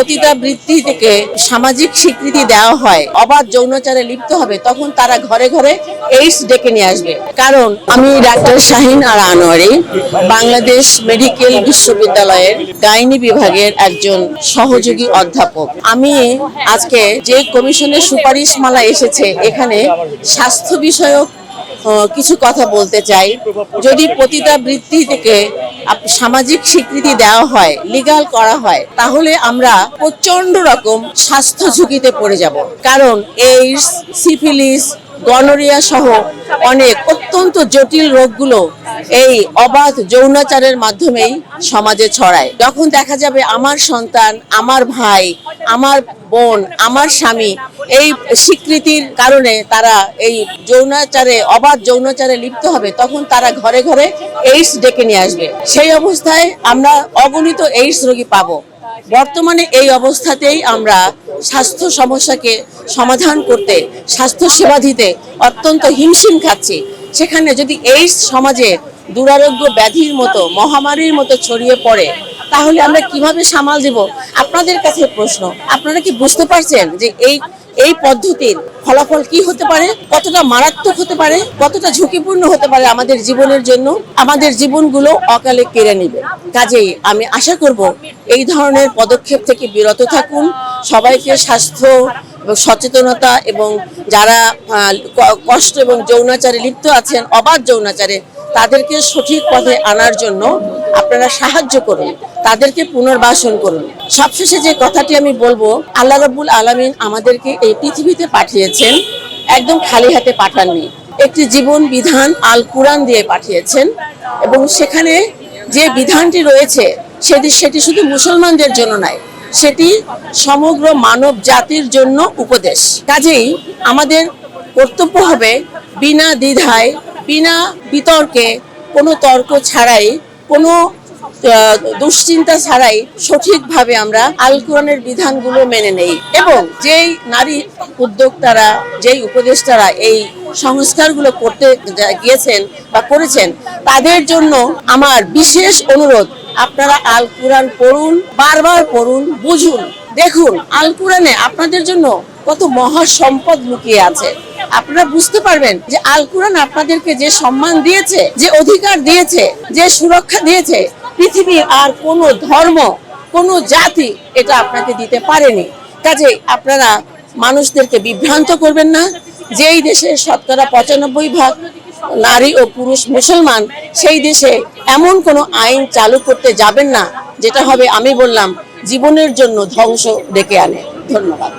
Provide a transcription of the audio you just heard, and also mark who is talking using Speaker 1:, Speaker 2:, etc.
Speaker 1: পতিতাবৃত্তি থেকে সামাজিক স্বীকৃতি দেওয়া হয়। অবাধ যৌনাচারে লিপ্ত হবে, তখন তারা ঘরে ঘরে এইডস ডেকে নিয়ে আসবে। কারণ আমি ডাক্তার শাহিন আর আনোয়ারি, বাংলাদেশ মেডিকেল বিশ্ববিদ্যালয়ের গাইনি বিভাগের একজন সহযোগী অধ্যাপক। আমি আজকে যে কমিশনের সুপারিশ মালা এসেছে, এখানে স্বাস্থ্য বিষয়ক কিছু কথা বলতে চাই। যদি পতিতাবৃত্তি থেকে সামাজিক স্বীকৃতি দেওয়া হয় লিগাল করা হয়, তাহলে আমরা প্রচণ্ড রকম স্বাস্থ্য ঝুঁকিতে পড়ে যাব। কারণ এইডস সিফিলিস গনোরিয়া সহ অনেক অত্যন্ত জটিল রোগগুলো এই অবাধ যৌনাচারের মাধ্যমেই সমাজে ছড়ায়। যখন দেখা যাবে আমার সন্তান, আমার ভাই, আমার বোন, আমার স্বামী এই স্বীকৃতির কারণে তারা এই যৌনাচারে, অবাধ যৌনাচারে লিপ্ত হবে, তখন তারা ঘরে ঘরে এইডস ডেকে নিয়ে আসবে। সেই অবস্থায় আমরা অগণিত এইডস রোগী পাবো। বর্তমানে এই অবস্থাতেই আমরা স্বাস্থ্য সমস্যাকে সমাধান করতে, স্বাস্থ্য সেবা দিতে অত্যন্ত হিমশিম খাচ্ছি। সেখানে যদি এইডস সমাজে দুরারোগ্য ব্যাধির মতো, মহামারীর মতো ছড়িয়ে পড়ে, তাহলে আমরা কীভাবে সামাল দেব? আপনাদের কাছে প্রশ্ন। আপনারা কি বুঝতে পারছেন যে এই এই পদ্ধতির ফলাফল কি হতে পারে? কতটা মারাত্মক হতে পারে? কতটা ঝুঁকিপূর্ণ হতে পারে আমাদের জীবনের জন্য? আমাদের জীবনগুলো অকালে কেড়ে নেবে। কাজেই আমি আশা করব এই ধরনের পদক্ষেপ থেকে বিরত থাকুন। সবাইকে স্বাস্থ্য এবং সচেতনতা এবং যারা কষ্ট এবং যৌনাচারে লিপ্ত আছেন, অবাধ যৌনাচারে, তাদেরকে সঠিক পথে আনার জন্য আপনারা সাহায্য করুন। তাদেরকে পুনর্বাসন করুন। সবশেষে যে কথাটি আমি বলব, আল্লাহ রাব্বুল আলামিন আমাদেরকে এই পৃথিবীতে পাঠিয়েছেন, একদম খালি হাতে পাঠাননি। একটি জীবন বিধান আল কুরআন দিয়ে পাঠিয়েছেন এবং সেখানে যে বিধানটি রয়েছে, সেটি সেটি শুধু মুসলমানদের জন্য নয়, সেটি সমগ্র মানব জাতির জন্য উপদেশ। কাজেই আমাদের কর্তব্য হবে বিনা দ্বিধায়, বিনা বিতর্কে কোনো তর্ক ছাড়াই কোনো দুশ্চিন্তা ছাড়াই সঠিকভাবে আমরা আল কোরআনের বিধানগুলো মেনে নেই। এবং যেই নারী উদ্যোক্তারা, যেই উপদেষ্টারা এই সংস্কারগুলো করতে গিয়েছেন বা করেছেন, তাদের জন্য আমার বিশেষ অনুরোধ, আপনারা আল কোরআন পড়ুন, বারবার পড়ুন, বুঝুন, দেখুন। আল কোরআনে আপনাদের জন্য কত মহা সম্পদ লুকিয়ে আছে। আপনারা বুঝতে পারবেন যে আল কোরআন আপনাদেরকে যে সম্মান দিয়েছে, যে অধিকার দিয়েছে, যে সুরক্ষা দিয়েছে পৃথিবীর আর কোনো ধর্ম, কোনো জাতি এটা আপনাকে দিতে পারেনি। কাজে আপনারা মানুষদেরকে বিভ্রান্ত করবেন না, যেই দেশের শতকরা পঁচানব্বই ভাগ নারী ও পুরুষ মুসলমান, সেই দেশে এমন কোনো আইন চালু করতে যাবেন না, যেটা হবে আমি বললাম, জীবনের জন্য ধ্বংস ডেকে আনে। ধন্যবাদ।